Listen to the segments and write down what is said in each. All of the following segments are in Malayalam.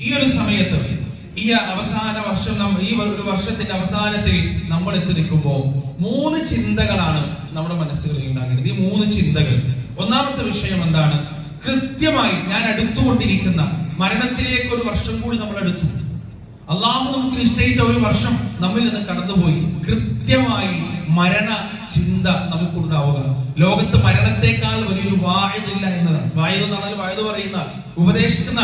ഈ ഒരു സമയത്ത് ഈ അവസാന വർഷം ഈ ഒരു വർഷത്തിന്റെ അവസാനത്തിൽ നമ്മൾ എത്തി നിൽക്കുമ്പോൾ മൂന്ന് ചിന്തകളാണ് നമ്മുടെ മനസ്സുകളിൽ ഉണ്ടാകേണ്ടത് ഈ മൂന്ന് ചിന്തകൾ. ഒന്നാമത്തെ വിഷയം എന്താണ്? കൃത്യമായി ഞാൻ അടുത്തുകൊണ്ടിരിക്കുന്ന മരണത്തിലേക്ക് ഒരു വർഷം കൂടി നമ്മൾ അടുത്തു. അള്ളാഹു നമുക്ക് നിശ്ചയിച്ച ഒരു വർഷം നമ്മിൽ നിന്ന് കടന്നുപോയി. കൃത്യമായി മരണ ചിന്ത നമുക്കുണ്ടാവുക. ലോകത്ത് മരണത്തെക്കാൾ വലിയൊരു വായുതില്ല എന്നതാണ്. വായു എന്ന് പറഞ്ഞാൽ വായു പറയുന്ന ഉപദേശിക്കുന്ന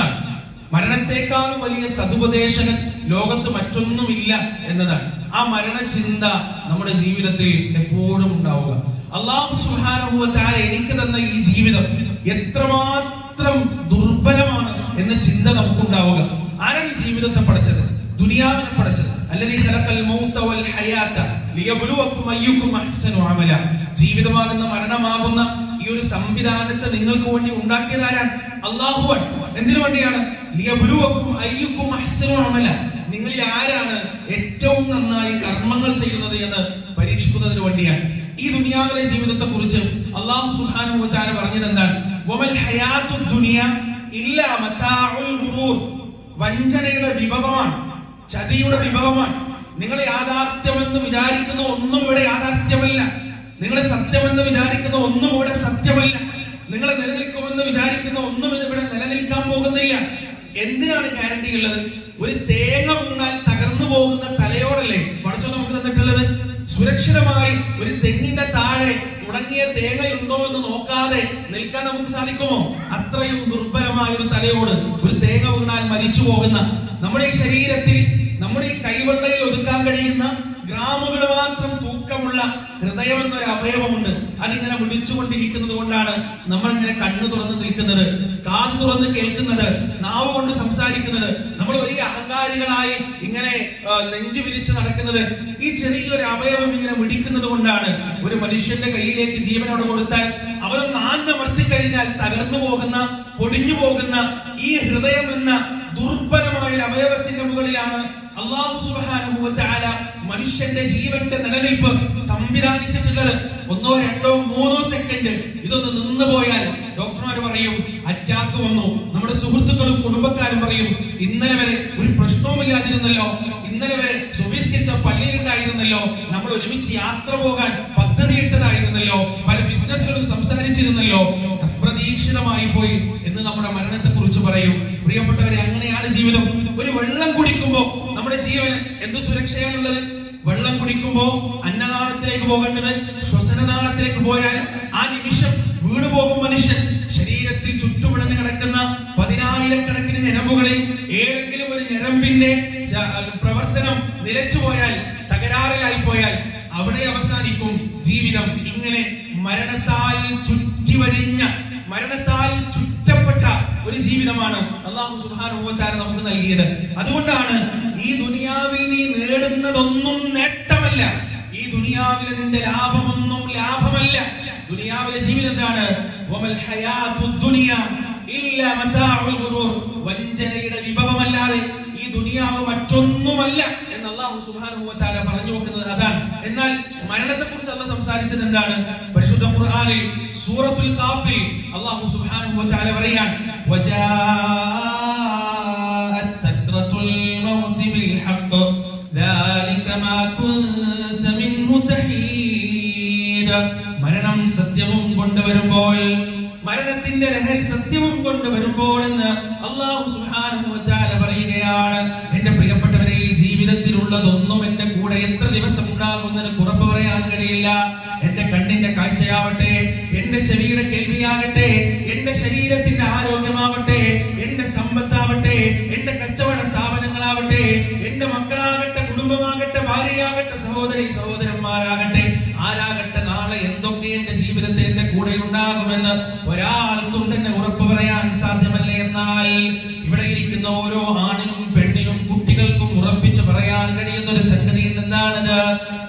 മരണത്തെക്കാൾ വലിയ സതുപദേശകൻ ലോകത്ത് മറ്റൊന്നുമില്ല എന്നതാണ്. ആ മരണചിന്ത നമ്മുടെ ജീവിതത്തിൽ എപ്പോഴും ഉണ്ടാവുക. അള്ളാഹു സുഹാനുഭവത്താൽ എനിക്ക് തന്ന ഈ ജീവിതം എത്രമാത്രം ദുർബലമാണ് എന്ന ചിന്ത നമുക്കുണ്ടാവുക. ആരാണ് ജീവിതത്തെ പഠിച്ചത് ദുനിയാവിനെ പഠിച്ചത് അല്ലെങ്കിൽ ജീവിതമാകുന്ന മരണമാകുന്ന ഈ ഒരു സംവിധാനത്തെ നിങ്ങൾക്ക് വേണ്ടി ഉണ്ടാക്കിയതാരാണ് അള്ളാഹുവാൻ എന്തിനു വേണ്ടിയാണ്? നിങ്ങളിൽ ആരാണ് ഏറ്റവും നന്നായി കർമ്മങ്ങൾ ചെയ്യുന്നത് എന്ന് പരീക്ഷിക്കുന്നതിന് വേണ്ടിയാണ്. ഈ ദുനിയാവിലെ ജീവിതത്തെ കുറിച്ച് അള്ളാഹു സുഹാനു തആല പറഞ്ഞത് എന്താണ്? വഞ്ചനയുടെ വിഭവമാണ്. ചതിയുടെ വിഭവമാണ്. നിങ്ങൾ യാഥാർത്ഥ്യമെന്ന് വിചാരിക്കുന്ന ഒന്നും ഇവിടെ യാഥാർത്ഥ്യമല്ല. നിങ്ങൾ സത്യമെന്ന് വിചാരിക്കുന്ന ഒന്നും ഇവിടെ സത്യമല്ല. നിങ്ങളെ നിലനിൽക്കുമെന്ന് വിചാരിക്കുന്ന ഒന്നും ഇവിടെ നിലനിൽക്കാൻ പോകുന്നില്ല. എന്തിനാണ് ഗ്യാരണ്ടി ഉള്ളത്? ഒരു തേങ്ങ വീണാൽ തകർന്നു പോകുന്ന തലയോടല്ലേ പടച്ചോ നമുക്ക് തന്നിട്ടുള്ളത്? സുരക്ഷിതമായി ഒരു തെങ്ങിന്റെ താഴെ ഉണങ്ങിയ തേങ്ങയുണ്ടോ എന്ന് നോക്കാതെ നിൽക്കാൻ നമുക്ക് സാധിക്കുമോ? അത്രയും ദുർബലമായ ഒരു തലയോട് ഒരു തേങ്ങ വീണാൽ മരിച്ചു പോകുന്ന നമ്മുടെ ഈ ശരീരത്തിൽ നമ്മുടെ ഈ കൈവെള്ളയിൽ ഒതുക്കാൻ കഴിയുന്ന ഗ്രാമുകൾ മാത്രം തൂക്കമുള്ള ഹൃദയം എന്നൊരു അവയവമുണ്ട്. അതിങ്ങനെ വിളിച്ചുകൊണ്ടിരിക്കുന്നത് കൊണ്ടാണ് നമ്മൾ ഇങ്ങനെ കണ്ണു തുറന്ന് നിൽക്കുന്നത് കാത് തുറന്ന് കേൾക്കുന്നത് നാവ് കൊണ്ട് സംസാരിക്കുന്നത്. നമ്മൾ വലിയ അഹങ്കാരികളായി ഇങ്ങനെ നെഞ്ചു വിരിച്ച് നടക്കുന്നത്. ഈ ചെറിയൊരു അവയവം ഇങ്ങനെ മിടിക്കുന്നത് കൊണ്ടാണ് ഒരു മനുഷ്യന്റെ കയ്യിലേക്ക് ജീവനോട് കൊടുത്താൽ അവരൊന്ന് നാഞ്ഞമർത്തി കഴിഞ്ഞാൽ തകർന്നു പോകുന്ന പൊടിഞ്ഞു പോകുന്ന ഈ ഹൃദയം എന്ന ദുർബലമായ അവയവത്തിന്റെ മുകളിലാണ് അള്ളാഹു തആല മനുഷ്യന്റെ ജീവന്റെ നിലനിൽപ്പ് സംവിധാനിച്ചിട്ടുള്ളത് ഒന്നോ രണ്ടോ മൂന്നോ സെക്കൻഡ് ഇതൊന്ന് നിന്ന് പോയാൽ ഡോക്ടർമാർ പറയും അറ്റാക്ക് വന്നു. നമ്മുടെ സുഹൃത്തുക്കളും കുടുംബക്കാരും പറയും ഇന്നലെ വരെ ഒരു പ്രശ്നവുമില്ലാതിരുന്നല്ലോ. ഇന്നലെ വരെ സുബീസ്കരിച്ച പള്ളിയിലുണ്ടായിരുന്നല്ലോ. നമ്മൾ ഒരുമിച്ച് യാത്ര പോകാൻ പദ്ധതിയിട്ടതായിരുന്നല്ലോ. പല ബിസിനസ്സുകളും സംസാരിച്ചിരുന്നല്ലോ. അപ്രതീക്ഷിതമായി പോയി. എന്ന് നമ്മുടെ മരണത്തെ കുറിച്ച് പറയും. പ്രിയപ്പെട്ടവരെ അങ്ങനെയാണ് ജീവിതം. ഒരു വെള്ളം കുടിക്കുമ്പോ നമ്മുടെ ജീവന് എന്ത് സുരക്ഷയാണുള്ളത്? വെള്ളം കുടിക്കുമ്പോ അന്നനാളത്തിലേക്ക് പോകേണ്ടത് ശ്വസനനാളത്തിലേക്ക് പോയാൽ ആ നിമിഷം വീണു പോകും മനുഷ്യൻ. ശരീരത്തിൽ ചുറ്റുപിടഞ്ഞു കിടക്കുന്ന പതിനായിരക്കണക്കിന് ഞരമ്പുകളിൽ ഏതെങ്കിലും ഒരു ഞരമ്പിന്റെ പ്രവർത്തനം നിലച്ചു പോയാൽ തകരാറിലായി പോയാൽ അവിടെ അവസാനിക്കും ജീവിതം. ഇങ്ങനെ മരണത്താൽ ചുറ്റിവരിഞ്ഞ മരണത്താൽ ചുറ്റപ്പെട്ട ഒരു ജീവിതമാണ് അള്ളാഹു തആല നമുക്ക് നൽകിയത്. അതുകൊണ്ടാണ് ഈ ദുനിയാവിൽ നീ നേടുന്നതൊന്നും നേട്ടമല്ല. ഈ ദുനിയാവിലെ നിന്റെ ലാഭമൊന്നും ലാഭമല്ല. ദുനിയാവിലെ ജീവിതം എന്താണ്? വഞ്ചനയുടെ വിഭവമല്ലാതെ ഈ ദുനിയാവ് മറ്റൊന്നുമല്ല എന്ന് അള്ളാഹു തആല പറഞ്ഞു വെക്കുന്നത് അതാണ്. എന്നാൽ മരണത്തെ കുറിച്ച് അള്ളാഹ് സംസാരിച്ചത് എന്താണ്? പരിശുദ്ധ ഖുർആനിൽ സൂറത്തുൽ കാഫിൽ അള്ളാഹു സുബ്ഹാനഹു വ തആല പറയാൻ വജാഅത് സക്രത്തുൽ മൗതി ബിൽ ഹഖ് ذلك ما كنت منه تحيد മരണം സത്യവും കൊണ്ടുവരുമ്പോൾ മരണത്തിന്റെ ലഹരി സത്യവും കൊണ്ടുവരുമ്പോൾ എന്ന് അള്ളാഹു സുബ്ഹാനഹു വ തആല പറയുകയാണ് എന്റെ പ്രിയപ്പെട്ടവരെ ഈ ജീവിതത്തിലുള്ളതൊന്നും എന്റെ കൂടെ എത്ര ദിവസം ഉണ്ടാകുമെന്നതിന് ഉറപ്പ് പറയാൻ കഴിയില്ല. എന്റെ കണ്ണിന്റെ കാഴ്ചയാവട്ടെ എന്റെ ചെവിയുടെ കേൾവിയാകട്ടെ എന്റെ ശരീരത്തിന്റെ ആരോഗ്യമാവട്ടെ എന്റെ സമ്പത്താവട്ടെ എന്റെ കച്ചവട സ്ഥാപനങ്ങളാവട്ടെ എന്റെ മക്കളാകട്ടെ കുടുംബമാകട്ടെ ഭാര്യയാകട്ടെ സഹോദരി സഹോദരന്മാരാകട്ടെ ആരാകട്ടെ നാളെ എന്തൊക്കെ എന്റെ ജീവിതത്തിൽ എന്റെ കൂടെ ഉണ്ടാകുമെന്ന് ഒരാൾക്കും തന്നെ ഉറപ്പ് പറയാൻ സാധ്യമല്ല? എന്നാൽ ഇവിടെ ഇരിക്കുന്ന ഓരോ ആണിനും കുട്ടികൾക്കും ഉറപ്പിച്ച് പറയാൻ കഴിയുന്ന ഒരു സംഗതി എന്താണത്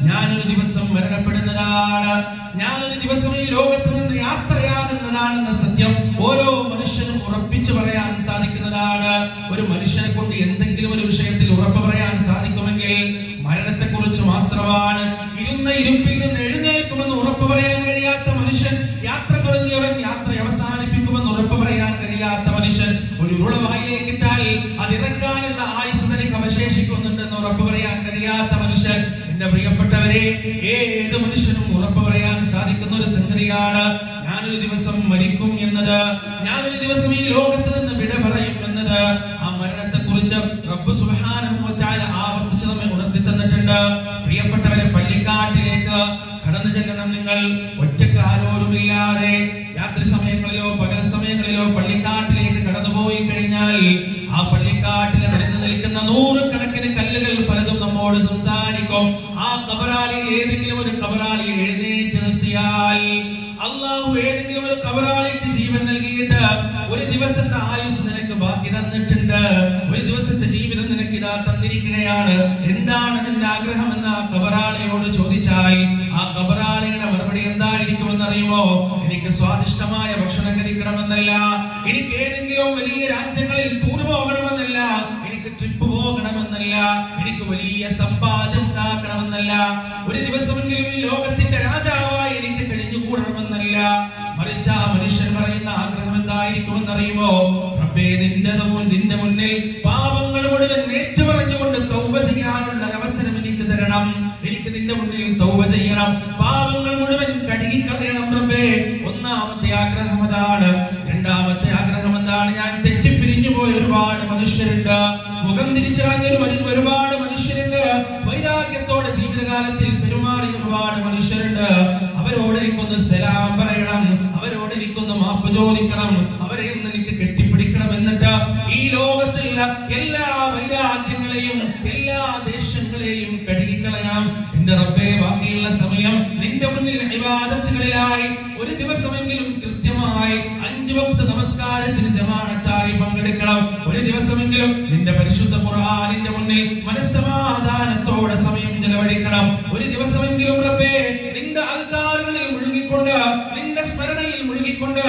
ഞാനൊരു ദിവസം മരണപ്പെടുന്നതാണ്. ഞാനൊരു ദിവസം ഈ ലോകത്ത് നിന്ന് യാത്രയാകുന്നതാണെന്ന സത്യം ഓരോ മനുഷ്യനും ഉറപ്പിച്ചു പറയാൻ സാധിക്കുന്നതാണ്. ഒരു മനുഷ്യനെ കൊണ്ട് എന്തെങ്കിലും ഒരു വിഷയത്തിൽ ഉറപ്പ് പറയാൻ സാധിക്കുമെങ്കിൽ മരണത്തെ കുറിച്ച് മാത്രമാണ്. ഇരുന്ന ഇരുപ്പിൽ നിന്ന് എഴുന്നേൽക്കുമെന്ന് ഉറപ്പ് പറയാൻ കഴിയാത്ത മനുഷ്യൻ യാത്ര തുടങ്ങിയവൻ യാത്ര അവസാനിപ്പിക്കുമെന്ന് ഉറപ്പ് പറയാൻ കഴിയാത്ത മനുഷ്യൻ ഒരു ഉരുള വായിലേക്കിട്ടാൽ അത് ഇറക്കി പ്രിയപ്പെട്ടവരെ ഏത് മനുഷ്യനും ഉറപ്പ് പറയാൻ സാധിക്കുന്ന ഒരു സംഗതിയാണ് ഞാനൊരു ദിവസം മരിക്കും എന്നത്. ഞാനൊരു ദിവസം ഈ ലോകത്ത് നിന്ന് വിട പറയും എന്നത്. ആ മരണത്തെ കുറിച്ച് റബ്ബ് ആവർത്തിച്ച് നമ്മെ ഉണർത്തി തന്നിട്ടുണ്ട്. പ്രിയപ്പെട്ടവരെ പള്ളിക്കാട്ടിലേക്ക് കടന്നു ചെല്ലണം നിങ്ങൾ. ഒറ്റയ്ക്ക് ആരോരുമില്ലാതെ രാത്രി സമയങ്ങളിലോ പകൽ സമയങ്ങളിലോ പള്ളിക്കാട്ടിലേക്ക് കടന്നുപോയി കഴിഞ്ഞാൽ ആ പള്ളിക്കാട്ടിൽ നിരന്നു നിൽക്കുന്ന കല്ലുകൾ നമ്മോട് സംസാരിക്കും. ആ കബറാളിയിൽ ഏതെങ്കിലും ഒരു കബറാളി എഴുന്നേറ്റ് നിർത്തിയാൽ അള്ളാഹു ഏതെങ്കിലും ഒരു കബറാളിക്ക് ജീവൻ നൽകിയിട്ട് ഒരു ദിവസത്തെ ആയുസ് നിനക്ക് ബാക്കി തന്നിട്ടുണ്ട്. ഒരു ദിവസത്തെ ജീവിതം നിനക്ക് ഇതാ തന്നിരിക്കുകയാണ്. എന്താണ് നിന്റെ ആഗ്രഹം എന്ന് ആ കബറാളിയോട് ചോദിച്ചാൽ ആ കബറാളിയുടെ മറുപടി എന്തായിരിക്കുമെന്ന് അറിയുമോ എനിക്ക് സ്വാദിഷ്ടമായ ഭക്ഷണം കഴിക്കണമെന്നല്ല. എനിക്ക് ഏതെങ്കിലും വലിയ രാജ്യങ്ങളിൽ ടൂർ പോകണമെന്നല്ല. ട്രിപ്പ് പോകണമെന്നല്ല എനിക്ക് വലിയ സമ്പാദ്യം ഉണ്ടാക്കണമെന്നല്ല ഒരു ദിവസമെങ്കിലും ഈ ലോകത്തിന്റെ രാജാവായി എനിക്ക് കഴിഞ്ഞുകൂടണമെന്നല്ല. മറിച്ച് ആ മനുഷ്യൻ പറയുന്ന ആഗ്രഹം എന്തായിരിക്കുമെന്ന് അറിയുമോ റബ്ബേ നിന്റെ നിന്റെ മുന്നിൽ പാപങ്ങൾ മുഴുവൻ ഏറ്റുപറഞ്ഞുകൊണ്ട് തൗബ ചെയ്യാനുള്ള അവസരം എനിക്ക് തരണം. എനിക്ക് നിന്റെ മുന്നിൽ തൗബ ചെയ്യണം. പാപങ്ങൾ മുഴുവൻ കഴുകി റബ്ബേ. ഒന്നാമത്തെ ആഗ്രഹം അതാണ്. മുഖം തിരിച്ചു കളഞ്ഞ ഒരു മനുഷ്യ- ഒരുപാട് മനുഷ്യരുണ്ട് വൈരാഗ്യത്തോടെ ജീവിതകാലത്തിൽ പെരുമാറിയ ഒരുപാട് മനുഷ്യരുണ്ട് റബ്ബേ ബാക്കിയുള്ള സമയം നിന്റെ മുന്നിൽ ഇബാദത്തുകളിലായി ഒരു ദിവസമെങ്കിലും കൃത്യമായി അഞ്ചു വക്ത നമസ്കാരത്തിന് ജമാഅത്തായി പങ്കെടുക്കണം. ഒരു ദിവസമെങ്കിലും നിന്റെ പരിശുദ്ധ ഖുർആനിന്റെ മുന്നിൽ മനസ്സമാധാനത്തോടെ സമയം ചെലവഴിക്കണം. ഒരു ദിവസമെങ്കിലും റബ്ബേ നിന്റെ അൽക്കാറുകളിൽ മുഴുകിക്കൊണ്ട് നിന്റെ സ്മരണയിൽ മുഴുകിക്കൊണ്ട്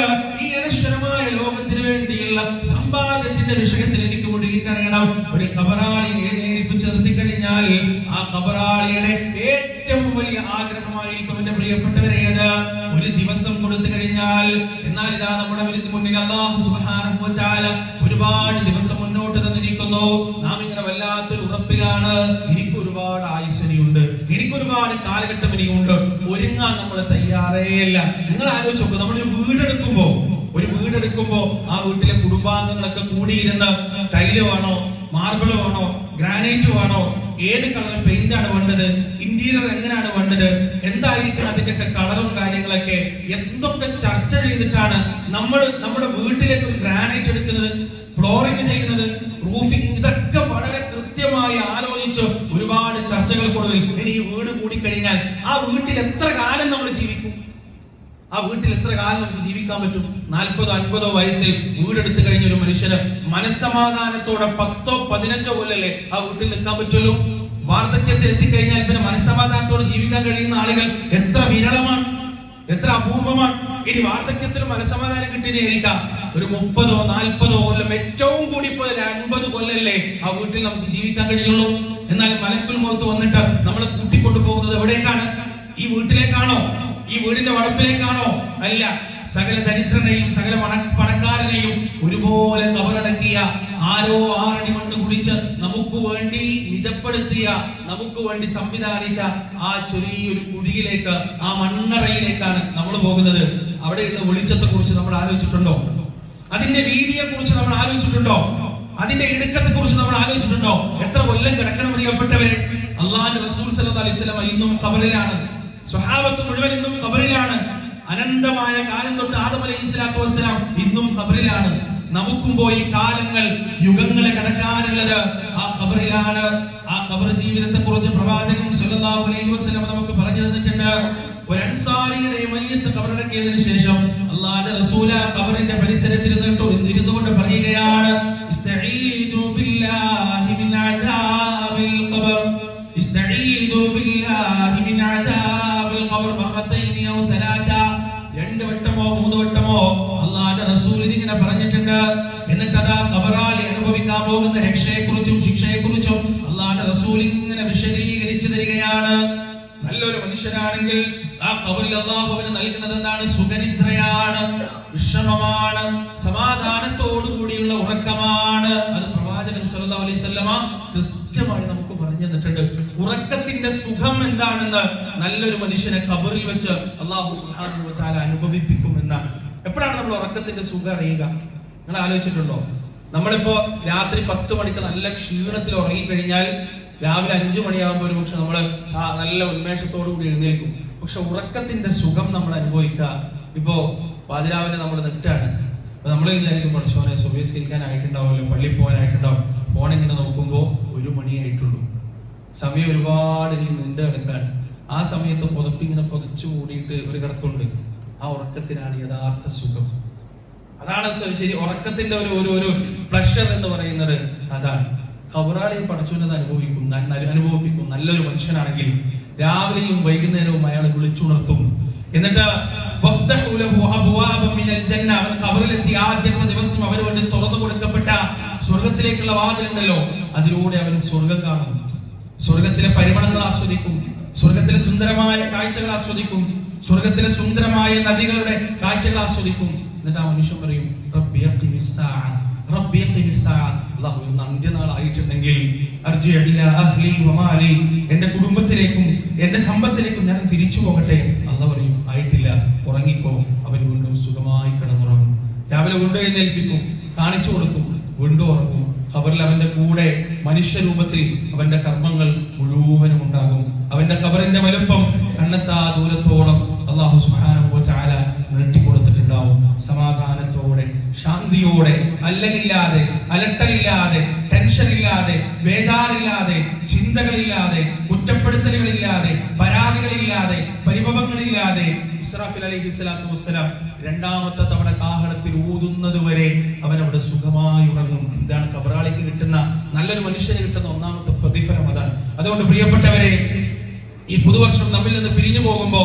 ഈ അനശ്വരമായ ലോകത്തിന് വേണ്ടിയുള്ള സമ്പാദ്യത്തിന്റെ വിഷയത്തിൽ എനിക്ക് മുഴുകിക്കഴിയണം ഒരു കബറാളിയെ നിർത്തി കഴിഞ്ഞാൽ ആ കബറാളിയുടെ ഏറ്റവും വലിയ ആഗ്രഹമായിരിക്കും എന്റെ പ്രിയപ്പെട്ടവരെ ഏത് ഒരു ദിവസം കൊടുത്തു കഴിഞ്ഞാൽ എന്നാൽ ഇതാ നമ്മുടെ മുന്നിൽ- അള്ളാഹു തആല ഒരുപാട് ദിവസം മുന്നോട്ട് തന്നിരിക്കുന്നു. നാം ഇങ്ങനെ വല്ലാത്തൊരു ഉറപ്പിലാണ്. എനിക്ക് ഒരുപാട് ആയുസനിയുണ്ട്. എനിക്ക് ഒരുപാട് കാലഘട്ടം ഇനിയുണ്ട്. ഒരുങ്ങാൻ നമ്മൾ തയ്യാറേയല്ല നിങ്ങൾ ആലോചിച്ച് നോക്കൂ നമ്മളൊരു വീടെടുക്കുമ്പോ ഒരു വീടെടുക്കുമ്പോ ആ വീട്ടിലെ കുടുംബാംഗങ്ങളൊക്കെ കൂടിയിരുന്ന് ടൈൽ വേണോ മാർബിൾ വേണോ ഗ്രാനൈറ്റ് വേണോ ഏത് കളർ പെയിന്റ് ആണ് വേണ്ടത് ഇന്റീരിയർ എങ്ങനെയാണ് വേണ്ടത് എന്തായിരിക്കും അതിന്റെയൊക്കെ കളറും കാര്യങ്ങളൊക്കെ എന്തൊക്കെ ചർച്ച ചെയ്തിട്ടാണ് നമ്മൾ നമ്മുടെ വീട്ടിലേക്ക് ഒരു ഗ്രാനൈറ്റ് എടുക്കുന്നത് ഫ്ലോറിംഗ് ചെയ്യുന്നത് റൂഫിംഗ് ഇതൊക്കെ വളരെ കൃത്യമായി ആലോചിച്ച് ഒരുപാട് ചർച്ചകൾക്കൊടുവിൽ ഇനി ഈ വീട് കൂടിക്കഴിഞ്ഞാൽ ആ വീട്ടിൽ എത്ര ആ വീട്ടിൽ എത്ര കാലം നമുക്ക് ജീവിക്കാൻ പറ്റും? നാൽപ്പതോ അൻപതോ വയസ്സിൽ വീടെടുത്ത് കഴിഞ്ഞ ഒരു മനുഷ്യന് മനസ്സമാധാനത്തോടെ പത്തോ പതിനഞ്ചോ കൊല്ലല്ലേ ആ വീട്ടിൽ നിൽക്കാൻ പറ്റുമല്ലോ വാർദ്ധക്യത്തിൽ എത്തിക്കഴിഞ്ഞാൽ പിന്നെ മനസ്സമാധാനത്തോടെ ജീവിക്കാൻ കഴിയുന്ന ആളുകൾ എത്ര വിരളമാണ് എത്ര അപൂർവമാണ്. ഇനി വാർദ്ധക്യത്തിൽ മനസ്സമാധാനം കിട്ടിയിരിക്കാം ഒരു മുപ്പതോ നാൽപ്പതോ കൊല്ലം ഏറ്റവും കൂടി പോയാൽ അൻപത് കൊല്ലല്ലേ ആ വീട്ടിൽ നമുക്ക് ജീവിക്കാൻ കഴിയുള്ളൂ? എന്നാൽ മലക്കുൽ മുഖത്ത് വന്നിട്ട് നമ്മളെ കൂട്ടിക്കൊണ്ടു പോകുന്നത് എവിടേക്കാണ്? ഈ വീട്ടിലേക്കാണോ? ഈ വീടിന്റെ വളപ്പിലേക്കാണോ? അല്ല സകല ദരിദ്രനെയും സകല പണ- പണക്കാരനെയും ഒരുപോലെ കബറടക്കിയ ആരോ ആറടി മണ്ണ് കുടിച്ച് നമുക്ക് വേണ്ടി നിജപ്പെടുത്തിയ നമുക്ക് വേണ്ടി സംവിധാനിച്ച ആ ചെറിയൊരു കുടിയിലേക്ക് ആ മണ്ണറയിലേക്കാണ് നമ്മൾ പോകുന്നത്. അവിടെ ഇരുന്ന് വെളിച്ചത്തെ കുറിച്ച് നമ്മൾ ആലോചിച്ചിട്ടുണ്ടോ? അതിന്റെ വീതിയെ കുറിച്ച് നമ്മൾ ആലോചിച്ചിട്ടുണ്ടോ? അതിന്റെ ഇടുക്കത്തെ കുറിച്ച് നമ്മൾ ആലോചിച്ചിട്ടുണ്ടോ? എത്ര കൊല്ലം കിടക്കണം പ്രിയപ്പെട്ടവരെ അള്ളാഹു റസൂൽ സല്ലല്ലാഹു അലൈഹി വസല്ലം ഇന്നും ഖബറിലാണ്. സ്വഹാബത്ത് മുഴുവൻ ഇന്നും കബറിലാണ് അനന്തമായ കാലം തൊട്ട് ആദം അലൈഹി സ്വലാത്തു വസ്സലാം ഇന്നും കബറിലാണ് നമുക്കും പോയി കാലങ്ങൾ യുഗങ്ങളെ കടക്കാനുള്ളത് ആ കബറിലാണ് ആ കബർ ജീവിതത്തെ കുറിച്ച് പ്രവാചകൻ സല്ലല്ലാഹു അലൈഹി വസല്ലം നമുക്ക് പറഞ്ഞു തന്നിട്ടുണ്ട്. ഒരു അൻസാരിയുടെ മയ്യത്ത് കബറടക്കിയതിനു ശേഷം അള്ളാഹുവിന്റെ റസൂല കബറിന്റെ പരിസരത്തിരുന്നിട്ടോ ഇരുന്നുകൊണ്ട് പറയുകയാണ് ഇസ്തഈദു വട്ടമോ അള്ളാന്റെ റസൂൽ ഇങ്ങനെ പറഞ്ഞിട്ടുണ്ട്. എന്നിട്ട് അതാ കബറാളി അനുഭവിക്കാൻ പോകുന്ന രക്ഷയെക്കുറിച്ചും ശിക്ഷയെക്കുറിച്ചും അള്ളാന്റെ റസൂൽ ഇങ്ങനെ വിശദീകരിച്ചു തരികയാണ്. നല്ലൊരു മനുഷ്യനാണെങ്കിൽ ആ കബറിൽ അള്ളാഹു അവന് നൽകുന്നത് എന്താണ്? സുഖനിദ്രയാണ്. വിഷമമാണ്. സമാധാനത്തോടു കൂടിയുള്ള ഉറക്കമാണ്. അത് പ്രവാചകൻ സല്ലാ വസല്ലമ കൃത്യമായി നമുക്ക് പറഞ്ഞു തന്നിട്ടുണ്ട്. ഉറക്കത്തിന്റെ സുഖം എന്താണെന്ന് നല്ലൊരു മനുഷ്യനെ കബറിൽ വെച്ച് അള്ളാഹു തആല അനുഭവിപ്പിക്കും എന്നാണ്. എപ്പോഴാണ് നമ്മൾ ഉറക്കത്തിന്റെ സുഖം അറിയുക? നിങ്ങൾ ആലോചിച്ചിട്ടുണ്ടോ? നമ്മളിപ്പോ രാത്രി പത്ത് മണിക്ക് നല്ല ക്ഷീണത്തിൽ ഉറങ്ങിക്കഴിഞ്ഞാൽ രാവിലെ അഞ്ചു മണിയാകുമ്പോൾ ഒരു പക്ഷെ നമ്മൾ നല്ല ഉന്മേഷത്തോടു കൂടി എഴുന്നേൽക്കും. പക്ഷെ ഉറക്കത്തിന്റെ സുഖം നമ്മൾ അനുഭവിക്കുക. ഇപ്പോ പാതിരാവിലെ നമ്മൾ നെറ്റാണ് അപ്പൊ നമ്മൾ വിചാരിക്കും പഠിച്ചോനെ സ്വഭ്യസ്കരിക്കാനായിട്ടുണ്ടാവുമല്ലോ പള്ളിയിൽ പോകാനായിട്ടുണ്ടാവും. ഫോൺ ഇങ്ങനെ നോക്കുമ്പോൾ ഒരു മണിയായിട്ടുള്ളൂ സമയം ഒരുപാട് ഇനി നീണ്ടു കിടക്കാൻ ആ സമയത്ത് പുതപ്പിങ്ങനെ പുതച്ചു കൂടിയിട്ട് ഒരു കിടത്തുണ്ട് ആ ഉറക്കത്തിനാണ് യഥാർത്ഥ സുഖം. അതാണ് ശരി ഉറക്കത്തിന്റെ ഒരു ഒരു ഒരു പ്ലഷർ എന്ന് പറയുന്നത്. അതാണ്. ഖബറാളി പഠിച്ചുകൊണ്ടത് അനുഭവിക്കും. അനുഭവിപ്പിക്കും. നല്ലൊരു മനുഷ്യനാണെങ്കിൽ രാവിലെയും വൈകുന്നേരവും അയാൾ വിളിച്ചുണർത്തും. എന്നിട്ട് അവൻ ആദ്യത്തെ ദിവസം അവന് വേണ്ടി തുറന്നു കൊടുക്കപ്പെട്ട സ്വർഗത്തിലേക്കുള്ള വാതിലുണ്ടല്ലോ. അതിലൂടെ അവൻ സ്വർഗം കാണും. സ്വർഗത്തിലെ പരിമളങ്ങൾ ആസ്വദിക്കും. സ്വർഗത്തിലെ സുന്ദരമായ കാഴ്ചകൾ ആസ്വദിക്കും. സ്വർഗത്തിലെ സുന്ദരമായ നദികളുടെ കാഴ്ചകൾ ആസ്വദിക്കും. എന്നിട്ട് ആ മനുഷ്യൻ പറയും "റബ്ബി അഖിമിസ് സാഅ, റബ്ബി അല്ലാഹു ഇന്ന് അന്ത്യനാളായിട്ടുണ്ടെങ്കിൽ എന്റെ കുടുംബത്തിലേക്കും എന്റെ സമ്പത്തിലേക്കും ഞാൻ തിരിച്ചു പോകട്ടെ. അല്ല പറയും ആയിട്ടില്ല ഉറങ്ങിക്കോ അവൻ വീണ്ടും സുഖമായി കിടന്നുറങ്ങും. രാവിലെ വീണ്ടും എഴുന്നേൽപ്പിക്കും കാണിച്ചു കൊടുക്കും വീണ്ടും ഉറങ്ങും. ഖബറിൽ അവന്റെ കൂടെ മനുഷ്യരൂപത്തിൽ അവന്റെ കർമ്മങ്ങൾ മുഴുവനും ഉണ്ടാകും. അവന്റെ ഖബറിന്റെ വലുപ്പം കണ്ണെത്താ ദൂരത്തോളം അള്ളാഹു തആല നീട്ടിക്കൊടുത്തിട്ടുണ്ടാവും സമാധാനത്തോടെ ശാന്തിയോടെ അല്ലലില്ലാതെ അലട്ടലില്ലാതെ ടെൻഷൻ ഇല്ലാതെ ബേജാറില്ലാതെ ചിന്തകളില്ലാതെ കുറ്റപ്പെടുത്തലുകളില്ലാതെ പരാതികളില്ലാതെ പരിഭവങ്ങളില്ലാതെ. ഇസ്രാഫിൽ അലൈഹി സ്വലാത്തു വസ്സലാം രണ്ടാമത്തെ തവണ കാഹളത്തിൽ ഊതുന്നത് വരെ അവൻ അവിടെ സുഖമായി ഉറങ്ങും. ഇതാണ് കബറാളിക്ക് കിട്ടുന്ന നല്ലൊരു മനുഷ്യന് കിട്ടുന്ന ഒന്നാമത്തെ പ്രതിഫലം അതാണ്. അതുകൊണ്ട് പ്രിയപ്പെട്ടവരെ ഈ പുതുവർഷം നമ്മിൽ നിന്ന് പിരിഞ്ഞു പോകുമ്പോ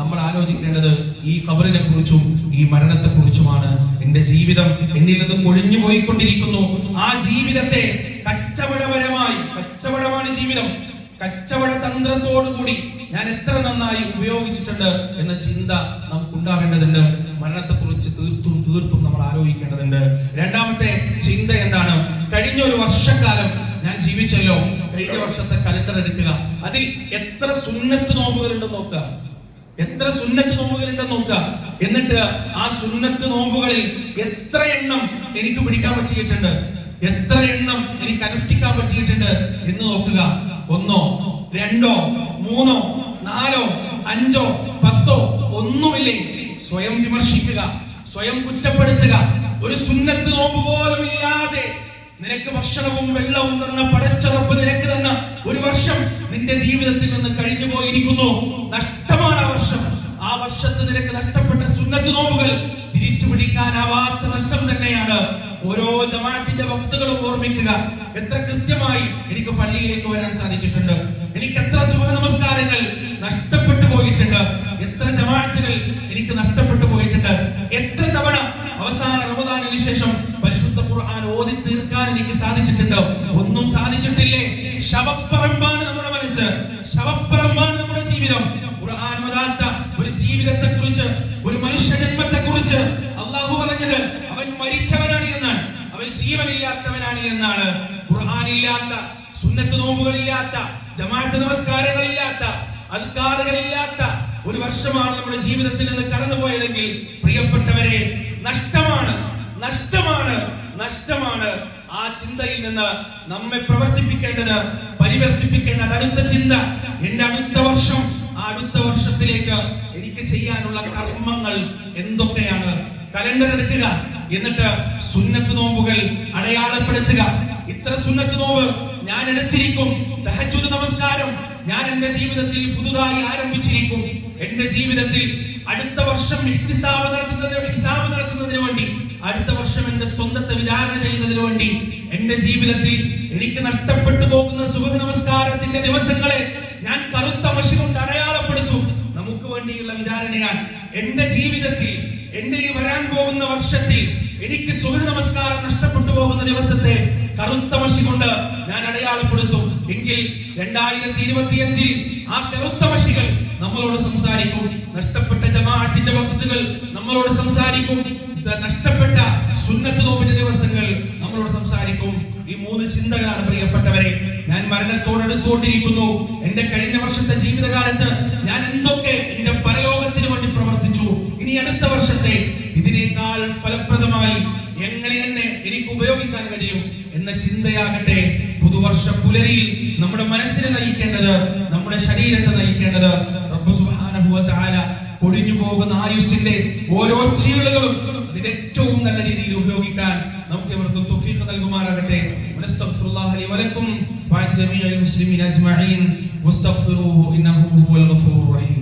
നമ്മൾ ആലോചിക്കേണ്ടത് ഈ കബറിനെ കുറിച്ചും ഈ മരണത്തെ കുറിച്ചുമാണ് എന്റെ ജീവിതം എന്നിൽ നിന്ന് കൊഴിഞ്ഞു പോയിക്കൊണ്ടിരിക്കുന്നു. ആ ജീവിതത്തെ കച്ചവടപരമായി കച്ചവടമാണ് ജീവിതം. കച്ചവട തന്ത്രത്തോടുകൂടി ഞാൻ എത്ര നന്നായി ഉപയോഗിച്ചിട്ടുണ്ട് എന്ന ചിന്ത നമുക്കുണ്ടാവേണ്ടതുണ്ട് മരണത്തെ കുറിച്ച് തീർത്തും തീർത്തും നമ്മൾ ആലോചിക്കേണ്ടതുണ്ട്. രണ്ടാമത്തെ ചിന്ത എന്താണ്? കഴിഞ്ഞ ഒരു വർഷക്കാലം ഞാൻ ജീവിച്ചല്ലോ. കഴിഞ്ഞ വർഷത്തെ കലണ്ടർ എടുക്കുക. അതിൽ എത്ര സുന്നത്ത് നോമ്പുകളുണ്ടെന്ന് നോക്കുക. എത്ര സുന്നത്ത് നോമ്പുകളുണ്ടെന്ന് നോക്കുക. എന്നിട്ട് ആ സുന്നത്ത് നോമ്പുകളിൽ എത്ര എണ്ണം എനിക്ക് പിടിക്കാൻ പറ്റിയിട്ടുണ്ട്? എത്ര എണ്ണം എനിക്ക് അനുഷ്ഠിക്കാൻ പറ്റിയിട്ടുണ്ട് എന്ന് നോക്കുക. ഒന്നോ രണ്ടോ മൂന്നോ നാലോ അഞ്ചോ പത്തോ ഒന്നുമില്ലേ? സ്വയം വിമർശിക്കുക സ്വയം കുറ്റപ്പെടുത്തുക. ഒരു സുന്നത്ത് നോമ്പ് പോലും ഇല്ലാതെ നിനക്ക് ഭക്ഷണവും വെള്ളവും തന്ന പടച്ചറപ്പ് നിനക്ക് തന്ന ഒരു വർഷം നിന്റെ ജീവിതത്തിൽ നിന്ന് കഴിഞ്ഞു പോയിരിക്കുന്നു നഷ്ടമാണ് ആ വർഷം ആ വർഷത്ത് നിനക്ക് നഷ്ടപ്പെട്ട സുന്നത്ത് നോമ്പുകൾ തിരിച്ചു പിടിക്കാനാവാത്ത നഷ്ടം തന്നെയാണ്. ഓരോ ജമാഅത്തിന്റെ വക്തുകളും ഓർമ്മിക്കുക. എത്ര കൃത്യമായി എനിക്ക് പള്ളിയിലേക്ക് വരാൻ സാധിച്ചിട്ടുണ്ട്. എനിക്ക് എത്ര സുഖ നമസ്കാരങ്ങൾ നഷ്ടപ്പെട്ടു പോയിട്ടുണ്ട്. എത്ര ജമാഅത്തുകൾ എനിക്ക് നഷ്ടപ്പെട്ടു പോയിട്ടുണ്ട്. എത്ര തവണ അവസാന റമദാനിന് ശേഷം പരിശുദ്ധ ഖുർആൻ ഓതി തീർക്കാൻ എനിക്ക് സാധിച്ചിട്ടുണ്ട്. ഒന്നും സാധിച്ചിട്ടില്ലേ? ശവപ്പറമ്പാണ് നമ്മുടെ മനസ്സ്. ശവപ്പറമ്പാണ് നമ്മുടെ ജീവിതം. ഖുർആൻ ഓതാത്ത ഒരു ജീവിതത്തെ കുറിച്ച് ഒരു മനുഷ്യ ജന്മത്തെ കുറിച്ച് അള്ളാഹു പറഞ്ഞത് അവൻ മരിച്ചവനാണ് എന്നാണ്. അവൻ ജീവനില്ലാത്തവനാണ് എന്നാണ്. ഖുർആൻ ഇല്ലാത്ത സുന്നത്ത് നോമ്പുകളില്ലാത്ത ജമാഅത്ത് നമസ്കാരങ്ങളില്ലാത്ത അധികാറുകളില്ലാത്ത ഒരു വർഷമാണ് നമ്മുടെ ജീവിതത്തിൽ നിന്ന് കടന്നുപോയതെങ്കിൽ പ്രിയപ്പെട്ടവരെ നഷ്ടമാണ് നഷ്ടമാണ് നഷ്ടമാണ് ആ ചിന്തയിൽ നിന്ന് നമ്മെ പ്രവർത്തിപ്പിക്കേണ്ടത് പരിവർത്തിപ്പിക്കേണ്ടത് അടുത്ത ചിന്ത. എന്റെ അടുത്ത വർഷം അടുത്ത വർഷത്തിലേക്ക് എനിക്ക് ചെയ്യാനുള്ള കർമ്മങ്ങൾ എന്തൊക്കെയാണ്? കലണ്ടർ എടുക്കുക. എന്നിട്ട് സുന്നത്ത് നോമ്പുകൾ അടയാളപ്പെടുത്തുക. ഇത്ര സുന്നത്ത് നോമ്പ് ഞാൻ എടുത്തിരിക്കും. തഹജ്ജുദ് നമസ്കാരം ഞാൻ എന്റെ ജീവിതത്തിൽ പുതുതായി ആരംഭിച്ചിരിക്കും. എന്റെ ജീവിതത്തിൽ അടുത്ത വർഷം ഇഹ്തിസാബ് നടത്തുന്നതിന് ഹിസാബ് നടത്തുന്നതിന് വേണ്ടി അടുത്ത വർഷം എന്റെ സ്വന്തത്തെ വിചാരണ ചെയ്യുന്നതിന് വേണ്ടി എന്റെ ജീവിതത്തിൽ എനിക്ക് നഷ്ടപ്പെട്ടു പോകുന്ന സുഖ നമസ്കാരത്തിന്റെ ദിവസങ്ങളെ ഞാൻ കറുത്ത മഷി കൊണ്ട് അടയാളപ്പെടുത്തും നമുക്ക് വേണ്ടിയുള്ള വിചാരണയാണ് എന്റെ ജീവിതത്തിൽ എന്റെ ഈ വരാൻ പോകുന്ന വർഷത്തിൽ എനിക്ക് സൂര്യ നമസ്കാരം നഷ്ടപ്പെട്ടു പോകുന്ന ദിവസത്തെ കറുത്ത മഷി കൊണ്ട് ഞാൻ അടയാളപ്പെടുത്തും. എങ്കിൽ രണ്ടായിരത്തി ഇരുപത്തിയഞ്ചിൽ ആ കറുത്ത മഷികൾ നമ്മളോട് സംസാരിക്കും. നഷ്ടപ്പെട്ട ജമാഅത്തിന്റെ വക്തുകൾ നമ്മളോട് സംസാരിക്കും. നഷ്ടപ്പെട്ട സുന്നത്ത് നോമ്പിന്റെ ദിവസങ്ങൾ നമ്മളോട് സംസാരിക്കും. ഈ മൂന്ന് ചിന്തകളാണ് പ്രിയപ്പെട്ടവരെ. ഞാൻ മരണത്തോട് അടുത്തുകൊണ്ടിരിക്കുന്നു എന്റെ കഴിഞ്ഞ വർഷത്തെ ജീവിതകാലത്ത് ഞാൻ എന്തൊക്കെ എന്റെ പ്രവർത്തിച്ചു ഇനി അടുത്ത വർഷത്തെ ഇതിനേക്കാൾ ഫലപ്രദമായി എങ്ങനെ എന്നെ എനിക്ക് ഉപയോഗിക്കാൻ കഴിയും എന്ന ചിന്തയാകട്ടെ പുതുവർഷ പുലരിയിൽ നമ്മുടെ മനസ്സിനെ നയിക്കേണ്ടത് നമ്മുടെ ശരീരത്തെ നയിക്കേണ്ടത് കൊടിഞ്ഞു പോകുന്ന ആയുസിന്റെ ഓരോ ചീളുകളും അതിന്റെ ഏറ്റവും നല്ല രീതിയിൽ ഉപയോഗിക്കാൻ നമുക്ക് ഇവർക്ക് തുഫീഖ് നൽകുമാറാകട്ടെ. വലക്കും. വഅൻ ജമീഅൽ മുസ്ലിമീന അജ്മഈൻ. വസ്തഗ്ഫിറൂഹു ഇന്നഹു ഹുവൽ ഗഫൂറുർ റഹീം.